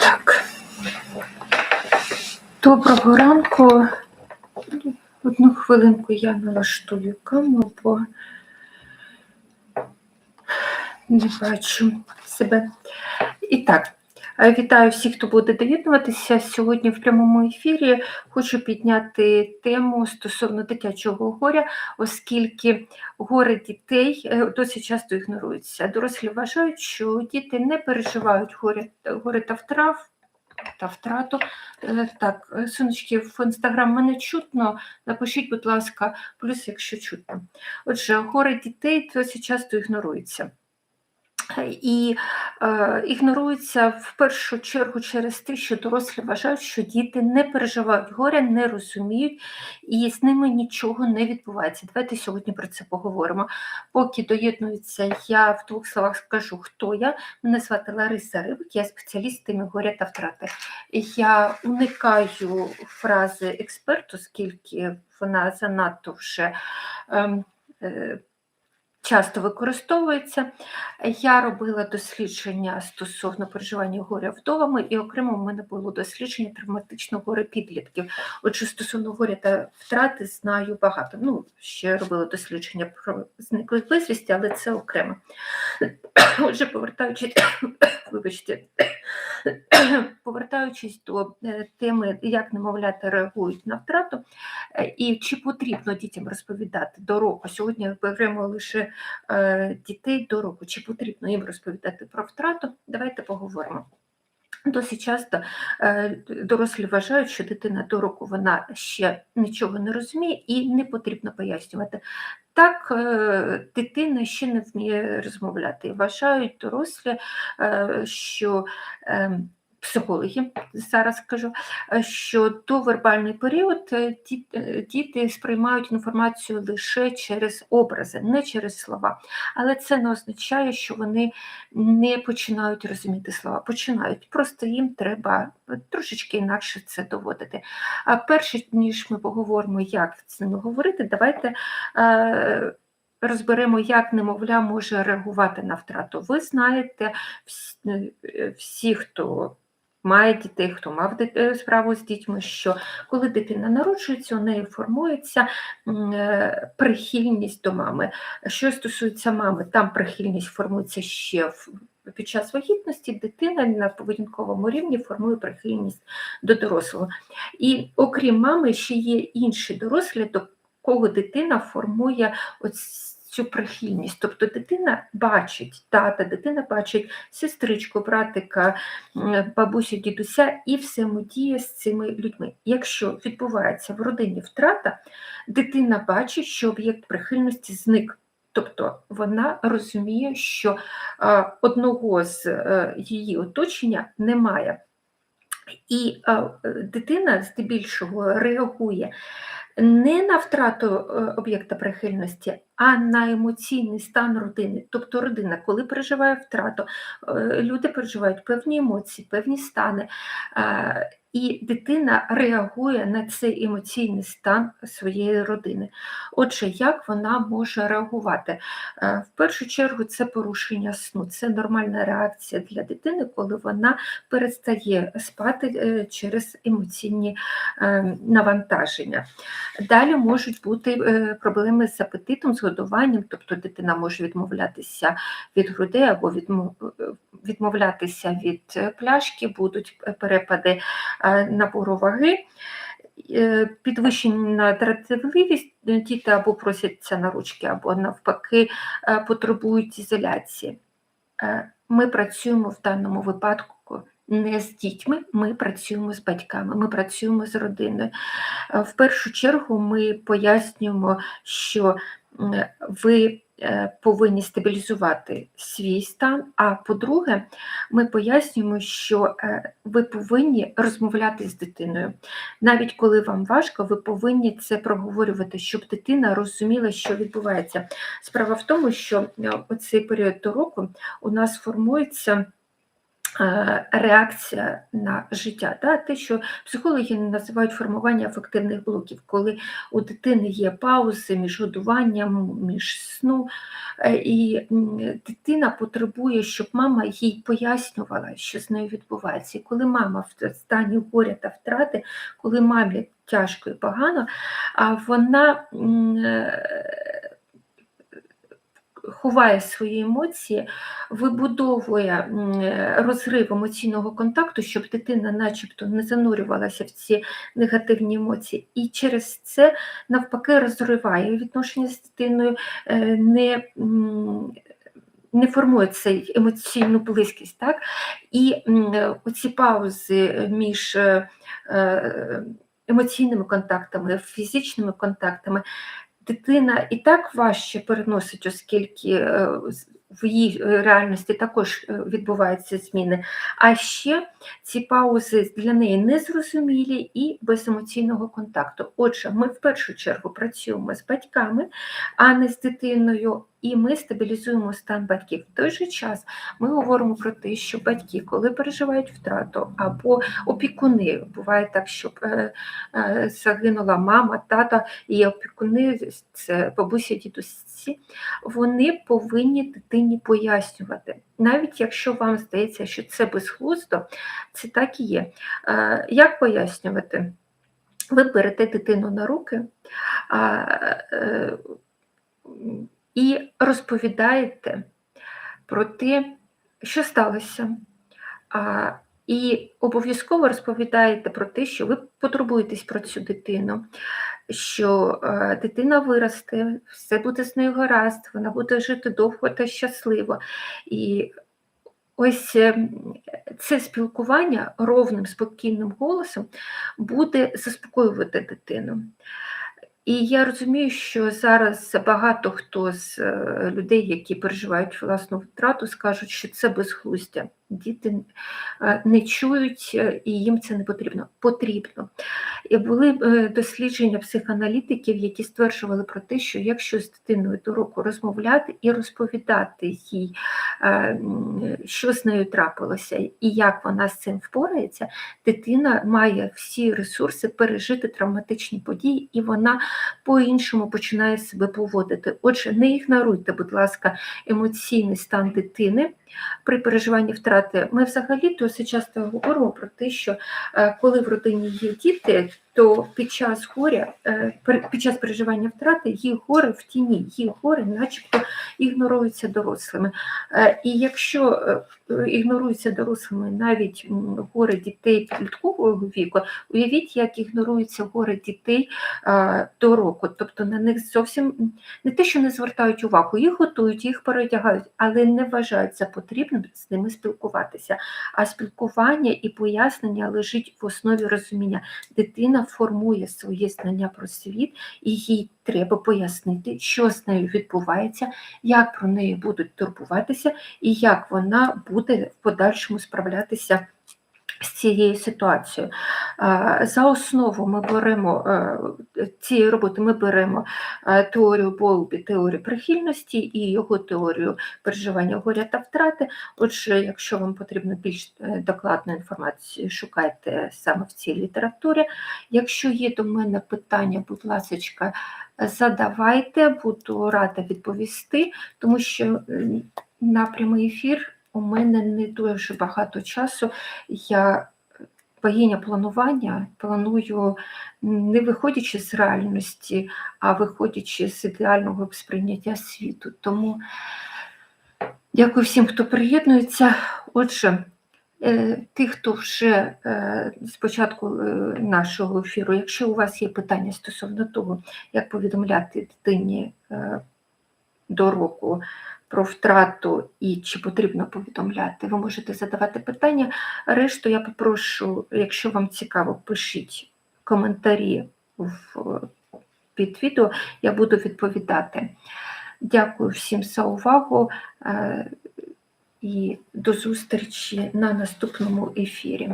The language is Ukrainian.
Так. Доброго ранку. Одну хвилинку я налаштую камеру, бо не бачу себе. І так, вітаю всіх, хто буде доєднуватися. Сьогодні в прямому ефірі хочу підняти тему стосовно дитячого горя, оскільки горе дітей е, досить часто ігнорується. Дорослі вважають, що діти не переживають горе, горе та втрав. Та втрату. Е, Так, е, сонечки, в інстаграм мене чутно. Напишіть, будь ласка, плюс, якщо чутно. Отже, горе дітей досить часто ігнорується. І е, ігнорується в першу чергу через те, що дорослі вважають, що діти не переживають горя, не розуміють, і з ними нічого не відбувається. Давайте сьогодні про це поговоримо. Поки доєднується, я в двох словах скажу, хто я. Мене звати Лариса Рибик, я спеціаліст теми горя та втрати. Я уникаю фрази експерт, оскільки вона занадто вже. ем, е, часто використовується. Я робила дослідження стосовно переживання горя вдовами, і окремо в мене було дослідження травматичного горя підлітків. Отже, стосовно горя та втрати знаю багато. Ну, ще робила дослідження про зниклих безвісті, але це окремо. Отже, повертаючись, вибачте, повертаючись до е, теми, як немовляти реагують на втрату, е, і чи потрібно дітям розповідати до року. Сьогодні беремо лише е, дітей до року, чи потрібно їм розповідати про втрату. Давайте поговоримо. Досить часто е, дорослі вважають, що дитина до року вона ще нічого не розуміє і не потрібно пояснювати. Так, е, дитина ще не вміє розмовляти. Вважають дорослі, що психологи зараз скажу, е, що до вербальний період е, е, діти сприймають інформацію лише через образи, не через слова. Але це не означає, що вони не починають розуміти слова. Починають. Просто їм треба трошечки інакше це доводити. А перше, ніж ми поговоримо, як ними говорити, давайте. Розберемо, як немовля може реагувати на втрату. Ви знаєте, всі хто має дітей, хто мав е, справу з дітьми, що коли дитина народжується, у неї формується е, прихильність до мами. Що стосується мами, там прихильність формується ще в. Під час вагітності дитина на поведінковому рівні формує прихильність до дорослого. І окрім мами, ще є інші дорослі, до кого дитина формує ось цю прихильність. Тобто дитина бачить тата, дитина бачить сестричку, братика, бабусю, дідуся і взаємодіє з цими людьми. Якщо відбувається в родині втрата, дитина бачить, що об'єкт прихильності зник. Тобто вона розуміє, що одного з е, її оточення немає. І е, дитина здебільшого реагує не на втрату е, об'єкта прихильності, а на емоційний стан родини. Тобто родина, коли переживає втрату, е, люди переживають певні емоції, певні стани. І дитина реагує на цей емоційний стан своєї родини. Отже, як вона може реагувати? Е, В першу чергу це порушення сну, це нормальна реакція для дитини, коли вона перестає спати е, через емоційні е, навантаження. Далі можуть бути проблеми з апетитом, з годуванням, тобто дитина може відмовлятися від грудей або відмовлятися від пляшки, будуть перепади набору ваги. Е, Підвищена дратівливість, е, діти або просяться на ручки, або навпаки е, потребують ізоляції. Е, Ми працюємо в даному випадку не з дітьми, ми працюємо з батьками, ми працюємо з родиною. Е, В першу чергу ми пояснюємо, що ви е, повинні стабілізувати свій стан. А по-друге, ми пояснюємо, що е, ви повинні розмовляти з дитиною. Навіть коли вам важко, ви повинні це проговорювати, щоб дитина розуміла, що відбувається. Справа в тому, що оцей період до року у нас формується реакція на життя. Да? Те, що психологи називають формування афективних блоків, коли у дитини є паузи між годуванням, між сну, е, і дитина потребує, щоб мама їй пояснювала, що з нею відбувається. І коли мама в стані горя та втрати, коли мамі тяжко і погано, вона е, ховає свої емоції, вибудовує розрив емоційного контакту, щоб дитина начебто не занурювалася в ці негативні емоції, і через це навпаки розриває відношення з дитиною, е, не не формує цей емоційну близькість, так? І оці паузи між е, е, емоційними контактами, фізичними контактами, дитина і так важче переносить, оскільки е, в її е, реальності також е, відбуваються зміни. А ще ці паузи для неї незрозумілі і без емоційного контакту. Отже, ми в першу чергу працюємо з батьками, а не з дитиною, і ми стабілізуємо стан батьків. В той же час ми говоримо про те, що батьки, коли переживають втрату або опікуни, буває так, що е, е, загинула мама, тата і опікуни, це бабусі, дідусі, вони повинні дитині пояснювати. Навіть якщо вам здається, що це безглуздо, це так і є. Е, Як пояснювати? Ви берете дитину на руки і розповідаєте про те, що сталося. А, І обов'язково розповідаєте про те, що ви потурбуєтесь про цю дитину, що е, дитина виросте, все буде з нею гаразд, вона буде жити довго та щасливо. І ось е, це спілкування ровним, спокійним голосом буде заспокоювати дитину. І я розумію, що зараз багато хто з е, людей, які переживають власну втрату, скажуть, що це безглуздя. Діти е, не чують е, і їм це не потрібно. Потрібно. І були дослідження психоаналітиків, які стверджували про те, що якщо з дитиною до року розмовляти і розповідати їй, що з нею трапилося і як вона з цим впорається, дитина має всі ресурси пережити травматичні події, і вона по-іншому починає себе поводити. Отже, не ігноруйте, будь ласка, емоційний стан дитини при переживанні втрати. Ми взагалі досить часто говоримо про те, що е, коли в родині є діти, то під час горя, е, під час переживання втрати їх горе в тіні, їх горе начебто ігноруються дорослими. Е, І якщо е, ігноруються дорослими навіть горе дітей підліткового віку, уявіть, як ігнорується горе дітей до року. Тобто на них зовсім не те, що не звертають увагу, їх готують, їх переодягають, але не вважають за потрібним з ними спілкуватися. А спілкування і пояснення лежить в основі розуміння. Дитина формує своє знання про світ, і їй треба пояснити, що з нею відбувається, як про неї будуть турбуватися, і як вона буде в подальшому справлятися. З цією ситуацією. За основу ми беремо е, цієї роботи ми беремо е, теорію Болбі, теорію прихильності і його теорію переживання горя та втрати. Отже, якщо вам потрібно більш е, докладну інформацію, шукайте саме в цій літературі. Якщо є до мене питання, будь ласка, задавайте, буду рада відповісти, тому що е, на прямий ефір у мене не дуже багато часу. Я богиня планування, планую не виходячи з реальності, а виходячи з ідеального сприйняття світу. Тому дякую всім, хто приєднується. Отже, е, тих, хто вже е, з початку е, нашого ефіру, якщо у вас є питання стосовно того, як повідомляти дитині е, до року про втрату і чи потрібно повідомляти, ви можете задавати питання. Решту я попрошу, якщо вам цікаво, пишіть коментарі в, під відео, я буду відповідати. Дякую всім за увагу е, і до зустрічі на наступному ефірі.